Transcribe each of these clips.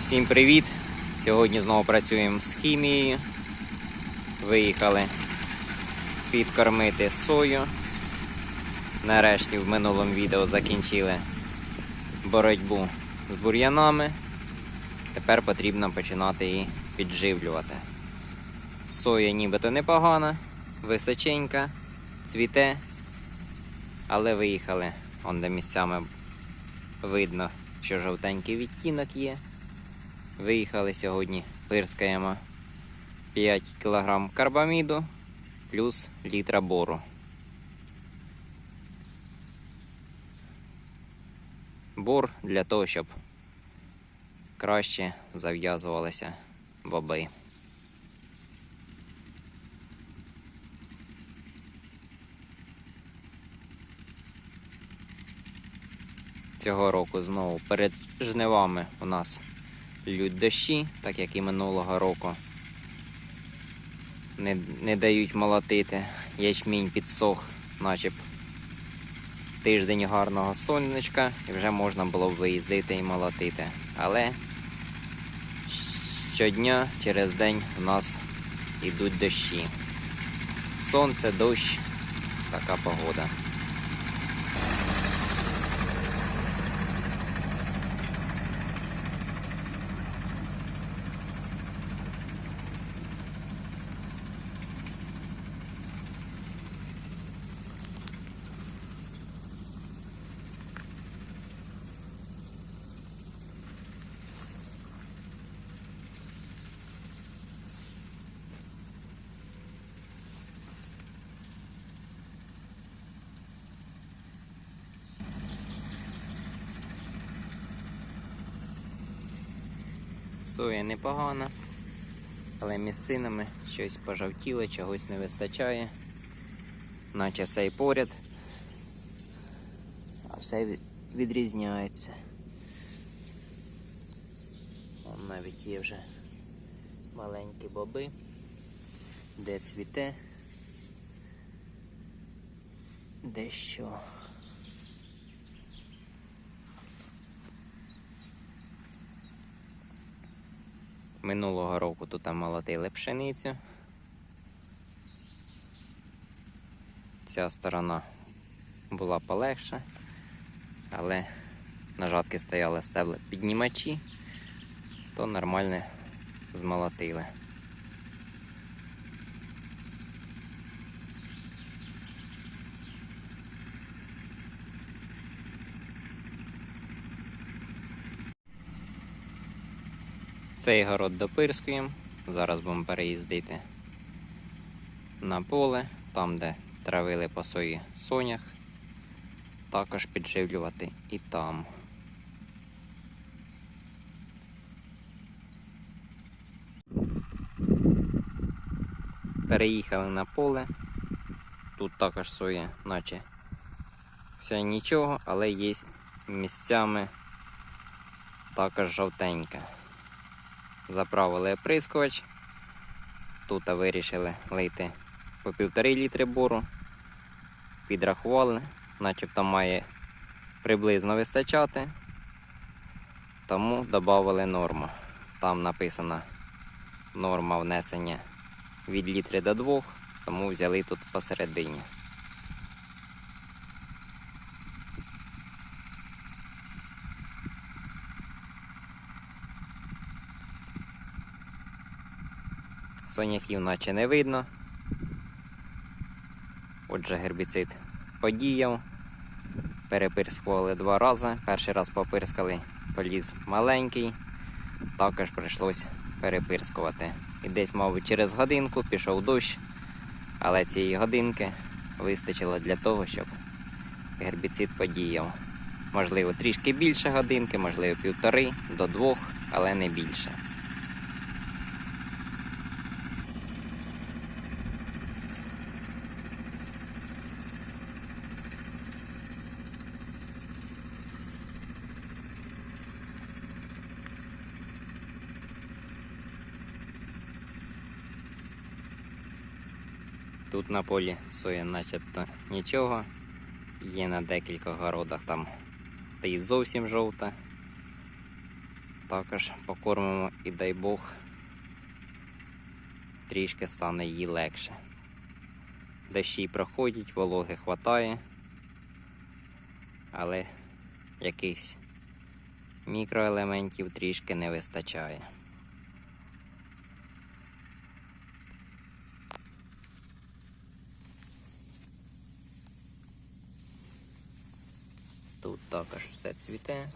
Всім привіт! Сьогодні знову працюємо з хімією. Виїхали підкормити сою. Нарешті в минулому відео закінчили боротьбу з бур'янами. Тепер потрібно починати її підживлювати. Соя нібито непогана, височенька, цвіте, але виїхали. Он де місцями видно, що жовтенький відтінок є. Виїхали сьогодні, пирскаємо 5 кг карбаміду плюс літра бору. Бор для того, щоб краще зав'язувалися боби. Цього року знову перед жнивами у нас лють дощі, так як і минулого року. Не, не дають молотити. Ячмінь підсох, наче б тиждень гарного сонечка, і вже можна було б виїздити і молотити. Але щодня через день у нас йдуть дощі. Сонце, дощ, така погода. Соя непогана, але місцинами щось пожовтіло, чогось не вистачає. Наче все і поряд, а все відрізняється. Вон навіть є вже маленькі боби, де цвіте, де що. Минулого року тут молотили пшеницю. Ця сторона була полегша, але на жатки стояли стебли піднімачі, то нормально змолотили. Цей город допирскуємо. Зараз будемо переїздити на поле, там, де травили по сої сонях. Також підживлювати і там. Переїхали на поле. Тут також соя, наче все нічого, але є місцями також жовтенька заправили оприскувач. Тут вирішили лити по півтори літри бору. Підрахували, начебто має приблизно вистачати. Тому додали норму. Там написана норма внесення від літри до двох, тому взяли тут посередині. Соняхів наче не видно. Отже, гербіцид подіяв. Перепирскували два рази. Перший раз попирскали, поліз маленький. Також прийшлось перепирскувати. І десь, мабуть, через годинку пішов дощ, але цієї годинки вистачило для того, щоб гербіцид подіяв. Можливо, трішки більше годинки, можливо, півтори до двох, але не більше. Тут на полі соя начебто нічого. Є на декількох городах там стоїть зовсім жовта. Також покормимо і дай Бог трішки стане їй легше. Дощі проходять, вологи хватає, але якихось мікроелементів трішки не вистачає. Тут також все цвіте.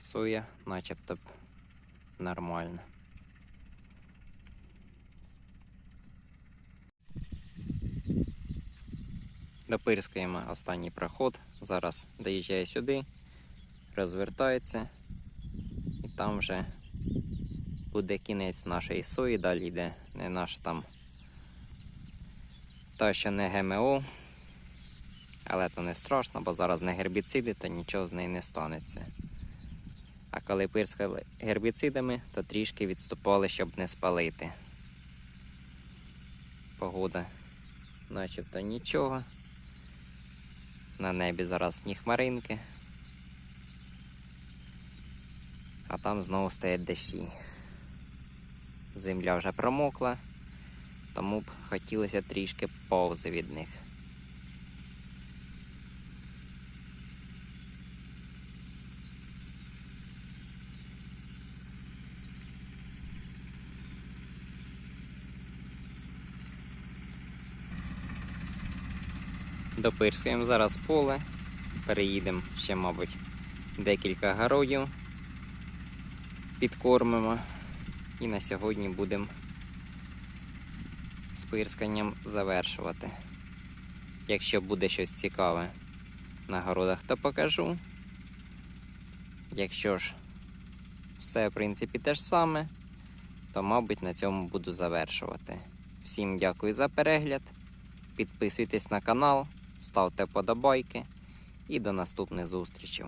Соя начебто б нормально. Допирскуємо останній проход. Зараз доїжджає сюди, розвертається, і там вже буде кінець нашої сої, далі йде не наша там та що не ГМО. Але то не страшно, бо зараз не гербіциди, то нічого з неї не станеться. А коли пирскали гербіцидами, то трішки відступали, щоб не спалити. Погода начебто нічого. На небі зараз ні хмаринки. А там знову стоять дощі. Земля вже промокла, тому б хотілося трішки повзи від них. Допирскуємо зараз поле, переїдемо ще, мабуть, декілька городів, підкормимо і на сьогодні будемо з пирсканням завершувати. Якщо буде щось цікаве на городах, то покажу. Якщо ж все, в принципі, те ж саме, то, мабуть, на цьому буду завершувати. Всім дякую за перегляд. Підписуйтесь на канал, ставте подобайки і до наступних зустрічей.